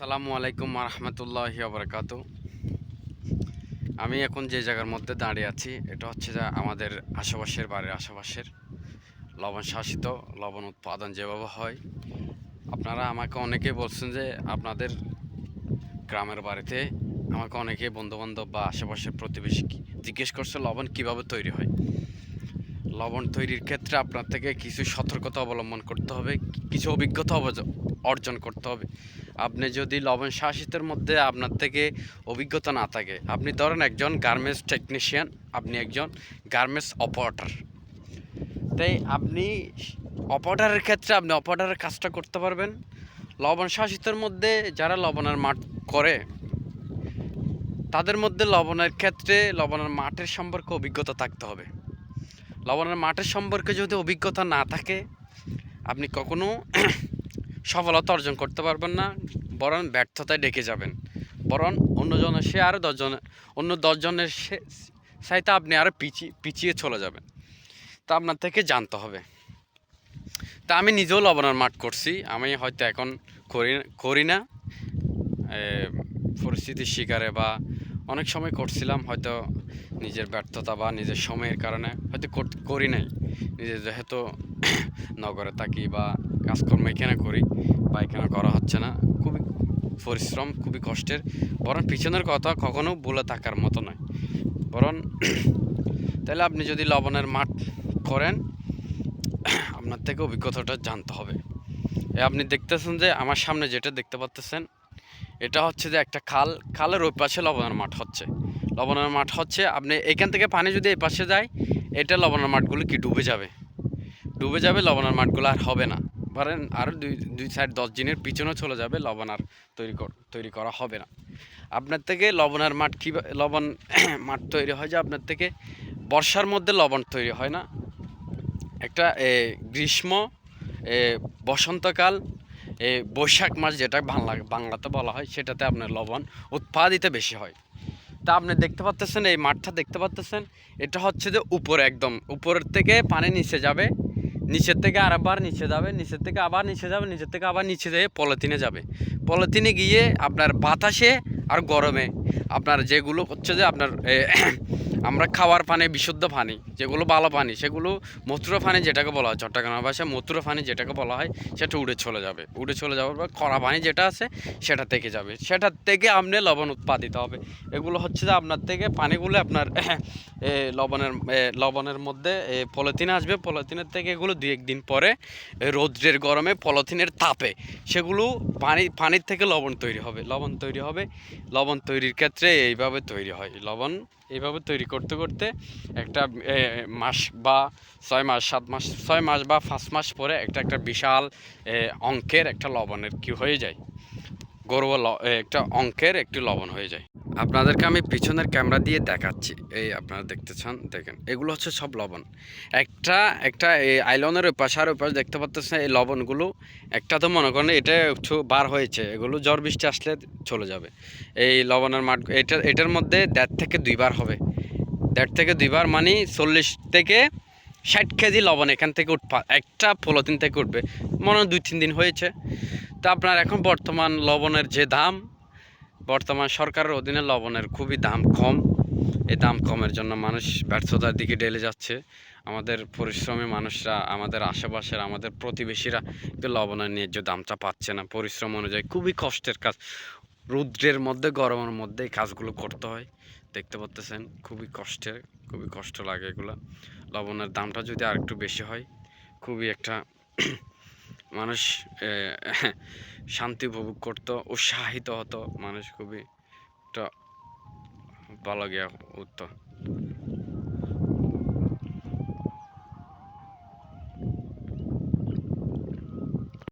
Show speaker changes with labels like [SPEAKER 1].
[SPEAKER 1] সালামু আলাইকুম রহমতুল্লাহ বরকাত আমি এখন যে জায়গার মধ্যে দাঁড়িয়ে আছি, এটা হচ্ছে যে আমাদের আশেপাশের বাড়ির আশেপাশের লবণ শাসিত, লবণ উৎপাদন যেভাবে হয়। আপনারা আমাকে অনেকেই বলছেন যে আপনাদের গ্রামের বাড়িতে আমাকে অনেকে বন্ধুবান্ধব বা আশেপাশের প্রতিবেশী জিজ্ঞেস করছে লবণ কীভাবে তৈরি হয়। লবণ তৈরির ক্ষেত্রে আপনার থেকে কিছু সতর্কতা অবলম্বন করতে হবে, কিছু অভিজ্ঞতা অর্জন করতে হবে। আপনি যদি লবণ শাসিতের মধ্যে আপনার থেকে অভিজ্ঞতা না থাকে, আপনি ধরেন একজন গার্মেন্টস টেকনিশিয়ান আপনি একজন গার্মেন্টস অপারেটর তাই আপনি অপারেটরের ক্ষেত্রে আপনি অপারেটরের কাজটা করতে পারবেন। লবণ শাসিতের মধ্যে যারা লবণের মাঠ করে, তাদের মধ্যে লবণের ক্ষেত্রে লবণের মাঠের সম্পর্কে অভিজ্ঞতা থাকতে হবে। লবণের মাঠের সম্পর্কে যদি অভিজ্ঞতা না থাকে, আপনি কখনো সফলতা অর্জন করতে পারবেন না, বরং ব্যর্থতায় ডেকে যাবেন। বরং অন্যজনের সে আরও দশজন অন্য দশজনের সে, সাইতে আপনি আরও পিছিয়ে পিছিয়ে চলে যাবেন। তা আপনার থেকে জানতে হবে। তা আমি নিজেও লবণের মাঠ করছি। আমি হয়তো এখন করি করি না। পরিস্থিতির শিকারে বা অনেক সময় করছিলাম, হয়তো নিজের ব্যর্থতা বা নিজের সময়ের কারণে, হয়তো কর- করি নাই। নিজের যেহেতু নগরে থাকি বা কাজকর্ম এখানে করি, বা এখানে করা হচ্ছে না। খুবই পরিশ্রম, খুবই কষ্টের। বরং পিছনের কথা কখনো বলে থাকার মতো নয়। বরং তাহলে আপনি যদি লবণের মাঠ করেন, আপনার থেকে অভিজ্ঞতাটা জানতে হবে। এ আপনি দেখতেছেন যে আমার সামনে যেটা দেখতে পাচ্তেছেন এটা হচ্ছে যে একটা খাল। খালের ওই পাশে লবণের মাঠ হচ্ছে। লবণের মাঠ হচ্ছে, আপনি এখান থেকে পানি যদি এই পাশে যায়, এটা লবণের মাঠগুলো কি ডুবে যাবে? ডুবে যাবে লবণের মাঠগুলো আর হবে না। ধরেন আরও দুই দুই সাইড দশ দিনের পিছনেও চলে যাবে লবণ আর তৈরি তৈরি করা হবে না। আপনার থেকে লবণের মাঠ কী লবণ মাঠ তৈরি হয় যে আপনার থেকে বর্ষার মধ্যে লবণ তৈরি হয় না। একটা গ্রীষ্ম বসন্তকাল এ, বৈশাখ মাস যেটা বাংলা বাংলাতে বলা হয় সেটাতে আপনার লবণ উৎপাদিত বেশি হয়। তা আপনি দেখতে পাচ্তেছেন এই মাঠটা দেখতে পাচ্তেছেন এটা হচ্ছে যে উপরে একদম উপরের থেকে পানি নিচে যাবে নিচের থেকে আরেকবার নিচে যাবে, নিচের থেকে আবার নিচে যাবে, নিচের থেকে আবার নিচে যেয়ে পলিথিনে যাবে। পলিথিনে গিয়ে আপনার বাতাসে আর গরমে আপনার যেগুলো হচ্ছে যে আপনার আমরা খাওয়ার পানি, বিশুদ্ধ পানি, যেগুলো ভালো পানি, সেগুলো মথুরা পানি যেটাকে বলা হয়, চট্টগ্রাম ভাষায় মথুরা পানি যেটাকে বলা হয়, সেটা উড়ে চলে যাবে। উড়ে চলে যাওয়ার পর খরা পানি যেটা আছে, সেটা থেকে যাবে। সেটা থেকে আপনি লবণ উৎপাদিত হবে। এগুলো হচ্ছে যে আপনার থেকে পানিগুলো আপনার লবণের লবণের মধ্যে পলিথিন আসবে। পলিথিনের থেকে এগুলো দুই একদিন পরে রৌদ্রের গরমে পলিথিনের তাপে, সেগুলো পানি, পানির থেকে লবণ তৈরি হবে। লবণ তৈরি হবে। লবণ তৈরির ক্ষেত্রে এইভাবে তৈরি হয়। লবণ এইভাবে তৈরি করতে করতে একটা মাস বা ছয় মাস, সাত মাস, ছয় মাস বা পাঁচ মাস পরে একটা একটা বিশাল অঙ্কের একটা লবণের কি হয়ে যায়? গর্ব একটা অঙ্কের একটি লবণ হয়ে যায়। আপনাদেরকে আমি পিছনের ক্যামেরা দিয়ে দেখাচ্ছি। এই আপনারা দেখতেছেন দেখেন। এগুলো হচ্ছে সব লবণ। একটা একটা এই আইলনের ওই পাশে আর ওই পাশে দেখতে পাচ্ছেন এই লবণগুলো। একটা তো মনে করেন এটা একটু বার হয়েছে, এগুলো ঝড় বৃষ্টি আসলে চলে যাবে। এই লবণের মাঠ, এটা, এটার মধ্যে দেড় থেকে দুইবার হবে। দেড় থেকে দুইবার মানে চল্লিশ থেকে ষাট কেজি লবণ এখান থেকে উঠবা একটা পলিথিন থেকে উঠবে। মনে হয় দুই, তিন দিন হয়েছে। তা আপনার এখন বর্তমান লবণের যে দাম বর্তমান সরকারের অধীনে লবণের খুবই দাম কম। এই দাম কমের জন্য মানুষ ব্যর্থতার দিকে ঢেলে যাচ্ছে। আমাদের পরিশ্রমী মানুষরা, আমাদের আশেপাশের, আমাদের প্রতিবেশীরা লবণের ন্যায্য দামটা পাচ্ছে না। পরিশ্রম অনুযায়ী খুবই কষ্টের কাজ। রৌদ্রের মধ্যে, গরমের মধ্যে এই কাজগুলো করতে হয়। দেখতে পাচ্তেছেন, খুবই কষ্টের, খুবই কষ্ট লাগে এগুলো। লবণের দামটা যদি আরেকটু বেশি হয়, খুবই একটা মানুষ শান্তি উপভোগ করতো উৎসাহিত হতো মানুষ খুবই একটা ভালো গিয়া উঠতো।